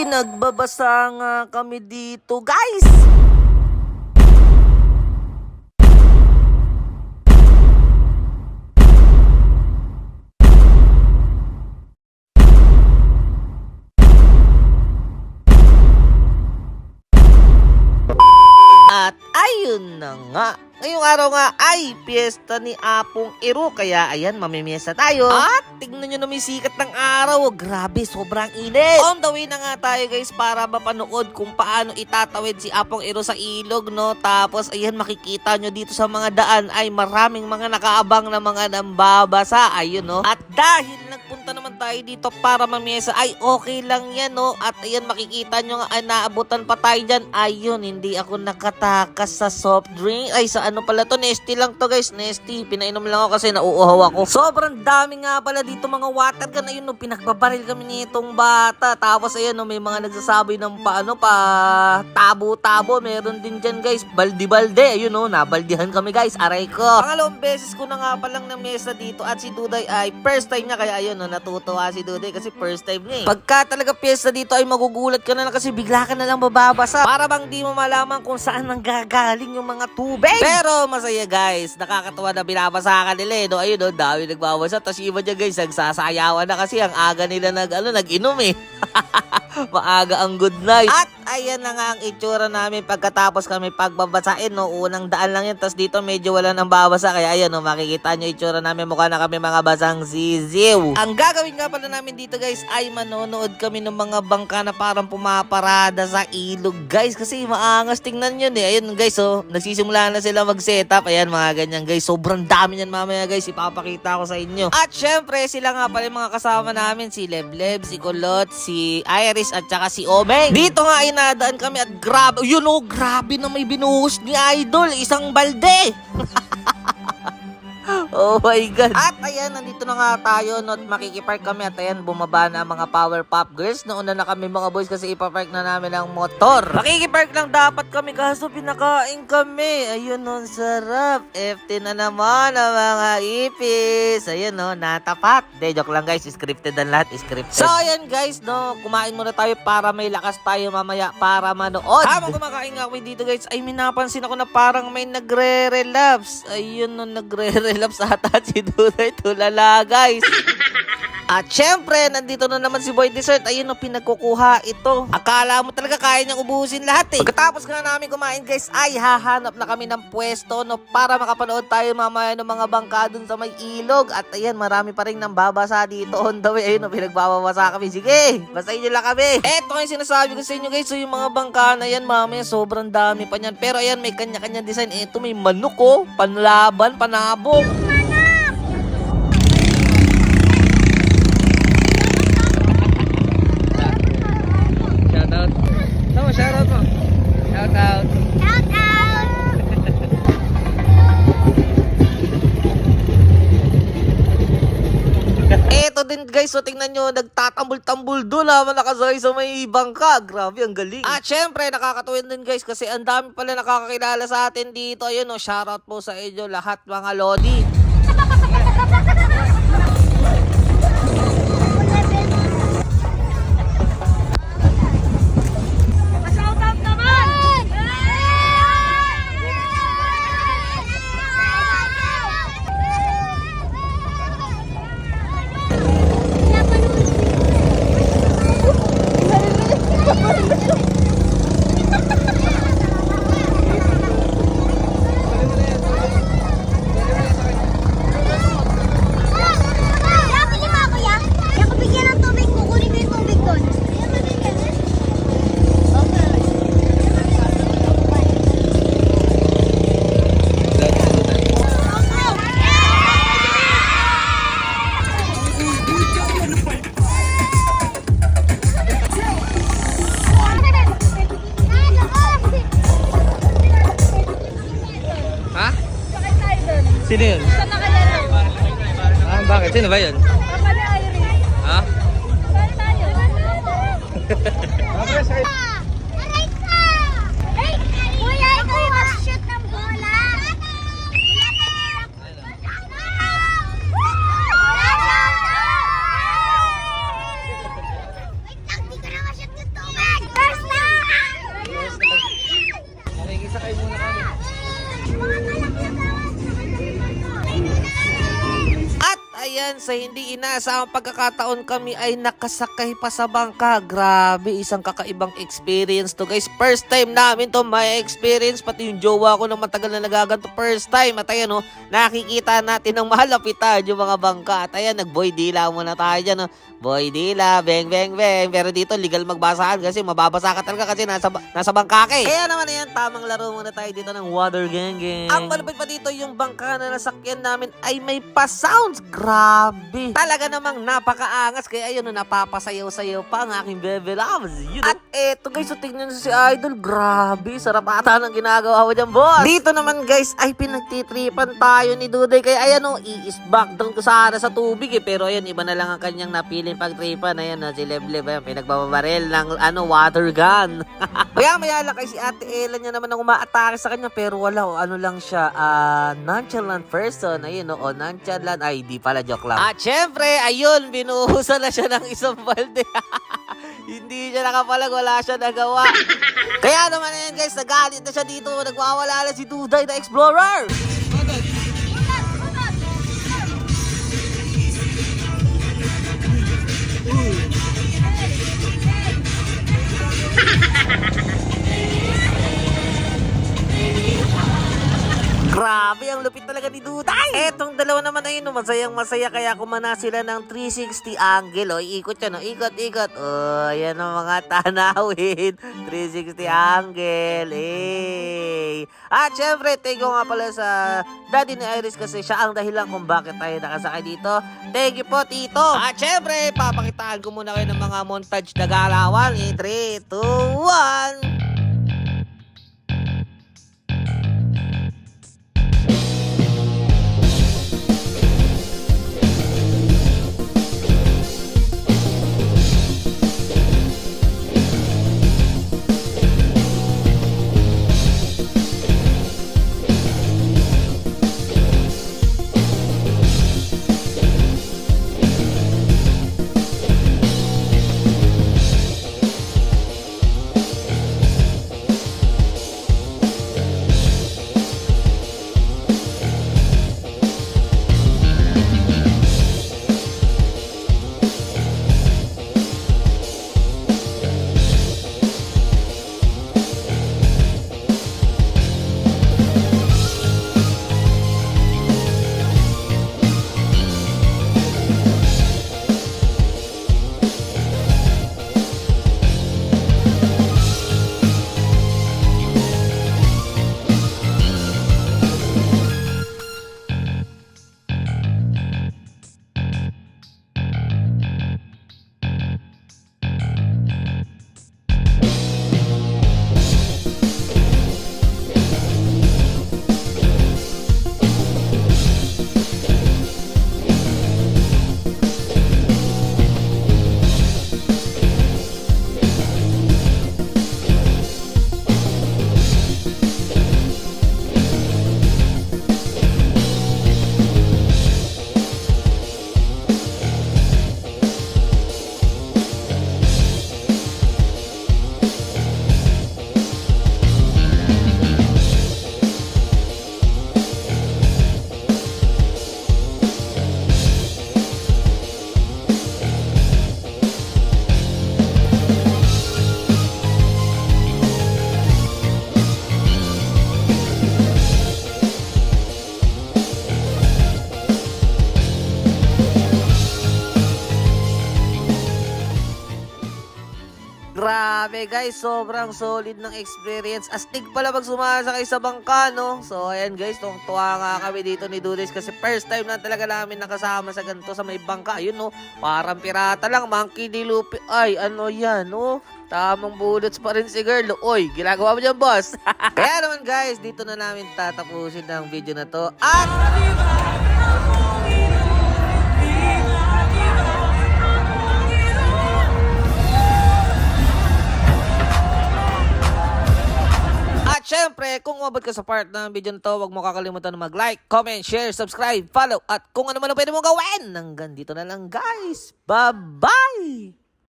Nagbabasa nga kami dito, guys! At ayun na nga. Ngayong araw nga ay piyesta ni Apong Iro. Kaya ayan, mamimiesta tayo. At tignan nyo na may sikat ng araw. Grabe, sobrang init. On the way na nga tayo guys para mapanood kung paano itatawid si Apong Iro sa ilog, no? Tapos ayan, makikita nyo dito sa mga daan ay maraming mga nakaabang na mga nambabasa. Ayun, no? At dahil naman tayo dito para mamiyesa, ay okay lang yan, no? At ayan, makikita nyo nga, ay naabutan pa tayo dyan. Ayun, hindi ako nakatakas sa soft drink. Ay, sa ano pala to? Nesty lang to, guys. Nesty. Pinainom lang ako kasi nauuhaw ako. Sobrang dami nga pala dito mga water gun. Ayun, no, pinagbabaril kami nitong bata. Tapos, ayan, no, may mga nagsasabi ng paano pa tabo-tabo. Meron din dyan, guys. Baldi-balde. Ayun, no, nabaldihan kami, guys. Aray ko. Pangalawang beses ko na nga palang na mesa dito at si Duday ay first time niya. Kaya, ayun, no, natutuwa si Duday kasi first time niya, eh. Pagka talaga piyesta dito ay magugulat ka na lang kasi bigla ka na lang bababasa. Para bang di mo malaman kung saan nanggagaling yung mga tubig. Pero masaya guys, nakakatuwa na binabasa ka nila eh. No? Ayun, no, dami nagbabasa. Tapos iba dyan guys, nagsasayawan na kasi ang aga nila nag, ano, nag-inom eh. Maaga ang good night. At ayan na nga ang itsura namin pagkatapos kami pagbabasain. No? Unang daan lang yun. Tapos dito medyo wala nang babasa. Kaya ayan, no, makikita nyo itsura namin. Mukha na kami mga basang sisiw. Ang gagawin nga pala namin dito guys ay manonood kami ng mga bangka na parang pumaparada sa ilog guys. Kasi maangas tingnan yun eh. Ayun guys, oh, nagsisimula na sila mag-setup. Ayan mga ganyan guys. Sobrang dami niyan mamaya guys. Ipapakita ko sa inyo. At syempre sila nga pala yung mga kasama namin. Si Lebleb, si Kulot, si Iris at saka si Omeng. Dito nga ay nadaan kami at grabe. Yun oh, grabe na may binuhos ni Idol. Isang balde. Oh my God. At ayan, nandito na nga tayo, no, at makikipark kami at ayan, bumaba na ang mga power pop girls. Nauna na kami mga boys kasi ipapark na namin ang motor. Makikipark lang dapat kami kaso pinakain kami. Ayun, no, ang sarap. FT na naman ang mga ipis. Ayun, no, natapat. De, joke lang guys, scripted ang lahat, scripted. So, ayan guys, no, kumain muna tayo para may lakas tayo mamaya para manood. Habang kumakain nga kami dito guys, ay may napansin ako na parang may nagre-relapse. Ayun, no, nagre-relapse ata si Duday Tulala guys. At syempre, nandito na naman si Boy Dessert. Ayun no, pinagkukuha ito. Akala mo talaga kaya niyang ubusin lahat eh. Pagkatapos nga namin kumain guys, ay hahanap na kami ng pwesto no, para makapanood tayo mamaya ng mga bangka dun sa may ilog. At ayan, marami pa rin nang babasa dito on the way. Ayun no, pinagbabasa kami. Sige, basahin niyo lang kami. Eto yung sinasabi ko sa inyo guys. So yung mga bangka na yan, mamaya sobrang dami pa niyan. Pero ayan, may kanya-kanya design. Ito may manok oh, panlaban, panabog. Shoutout. Tama, shoutout mo. Shoutout. Eto din guys, so tingnan nyo, nagtatambul-tambul doon naman nakasakay sa may bangka. Grabe, ang galing. At syempre, nakakatuwin din guys kasi ang dami pala nakakakilala sa atin dito. Ayun, no, shoutout po sa inyo lahat mga lodi. Ba yun? Papa ni Irene. Ha? Saan tayo? Aray sa hindi inaasahang pagkakataon kami ay nakasakay pa sa bangka. Grabe, isang kakaibang experience to guys. First time namin to may experience. Pati yung jowa ko na matagal na nagaganto first time. At ayan oh, nakikita natin ng malapitan yung mga bangka. At ayan, nag-boy dila muna tayo dyan. Oh. Boy dila, beng beng beng. Pero dito legal magbasahan kasi mababasa ka talaga kasi nasa, nasa bangka ka eh. Kaya naman ayan, tamang laro muna tayo dito ng water gang gang. Ang malapit pa dito yung bangka na nasakyan namin ay may pa-sounds. Grabe. Talaga namang napakaangas. Kaya ayun, napapasayaw-sayaw pa ang aking bebe loves. Yun, At eto guys, so tingnan nyo si Idol. Grabe, sarap ata ng ginagawa mo dyan, boss. Dito naman guys, ay pinagtitripan tayo ni Duday. Kaya ayan o, i-back down ko sana sa tubig eh. Pero ayan, iba na lang ang kanyang napiling pagtripan. Ayan na, si Lebleb, ayan, pinagbabaril ng ano, water gun. Kaya maya lang kay si Ate Ella niya naman ang umaatake sa kanya pero wala o ano lang siya ah, nonchalant person ayun o oh, nonchalant ay di pala joke lang. At syempre ayun binuhusan na siya ng isang balde. Hindi siya nakapalag wala siya nagawa. Kaya naman ayan guys nagalit na siya dito. Nagwawala na si Duday the Explorer talaga ni Duday. Etong dalawa naman ayun, no, masayang masaya kaya kumana sila ng 360 angle. O, ikot yan, o, ikot, ikot. O, yan ang mga tanawin. 360 angle. Eh. At syempre, thank you nga pala sa daddy ni Iris kasi siya ang dahilan kung bakit tayo nakasakay dito. Thank you po, Tito. At syempre, papakitaan ko muna kayo ng mga montage na galawan. In 3, 2, 1. Grabe guys, sobrang solid ng experience. Astig pala pag sumasakay sa bangka, no? So ayan guys, tuwang-tuwa nga kami dito ni Dudes kasi first time na talaga namin nakasama sa ganito sa may bangka. Ayun, no? Parang pirata lang, monkey di lupi. Ay, ano yan, no? Tamang bullets pa rin si girl. Oy, ginagawa mo dyan, boss. Kaya naman guys, dito na namin tatapusin ang video na to. At umabot ka sa part ng video na to, huwag mo kakalimutan na mag-like, comment, share, subscribe, follow, at kung ano man ang pwede mong gawin. Hanggang dito na lang guys. Bye-bye!